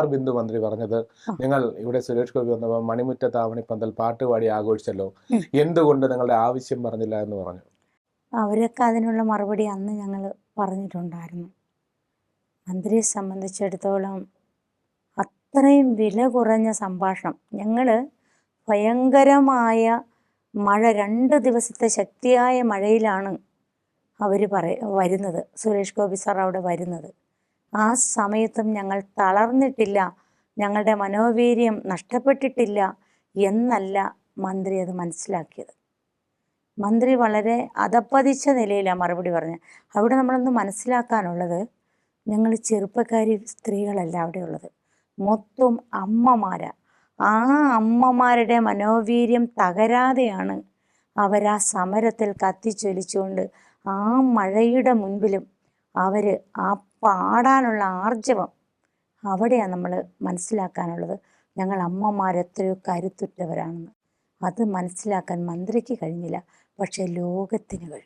R Bindu മന്ത്രി പറഞ്ഞത്. നിങ്ങൾ ഇവിടെ സുരേഷ് ഗോപി വന്നപ്പോൾ മണിമുറ്റത്ത് ആവണിപ്പന്തൽ പാട്ടുപാടി ആഘോഷിച്ചല്ലോ. എന്തുകൊണ്ട് നിങ്ങളുടെ ആവശ്യം പറഞ്ഞില്ല എന്ന് പറഞ്ഞു? അവരൊക്കെ അതിനുള്ള മറുപടി അന്ന് ഞങ്ങൾ പറഞ്ഞിട്ടുണ്ടായിരുന്നു. മന്ത്രിയെ സംബന്ധിച്ചിടത്തോളം അത്രയും വില കുറഞ്ഞ സംഭാഷണം. ഞങ്ങൾ ഭയങ്കരമായ മഴ രണ്ട് ദിവസത്തെ ശക്തിയായ മഴയിലാണ് അവർ പറ വരുന്നത്. സുരേഷ് ഗോപി സാർ അവിടെ വരുന്നത്. ആ സമയത്തും ഞങ്ങൾ തളർന്നിട്ടില്ല. ഞങ്ങളുടെ മനോവീര്യം നഷ്ടപ്പെട്ടിട്ടില്ല എന്നല്ല മന്ത്രി അത് മനസ്സിലാക്കിയത്. മന്ത്രി വളരെ അധപ്പതിച്ച നിലയിലാണ് മറുപടി പറഞ്ഞത്. അവിടെ നമ്മളൊന്ന് മനസ്സിലാക്കാനുള്ളത് ഞങ്ങൾ ചെറുപ്പക്കാരി സ്ത്രീകളല്ല അവിടെയുള്ളത്. മൊത്തം അമ്മമാരാ. ആ അമ്മമാരുടെ മനോവീര്യം തകരാതെയാണ് അവരാ സമരത്തിൽ കത്തിച്ചൊലിച്ചുകൊണ്ട് ആ മഴയുടെ മുൻപിലും അവർ ആ പാടാനുള്ള ആർജവം അവിടെയാണ് നമ്മൾ മനസ്സിലാക്കാനുള്ളത്. ഞങ്ങൾ അമ്മമാരെത്രയോ കരുത്തുറ്റവരാണെന്ന്. അത് മനസ്സിലാക്കാൻ മന്ത്രിക്ക് കഴിഞ്ഞില്ല. പക്ഷേ ലോകത്തിന് കഴിഞ്ഞു.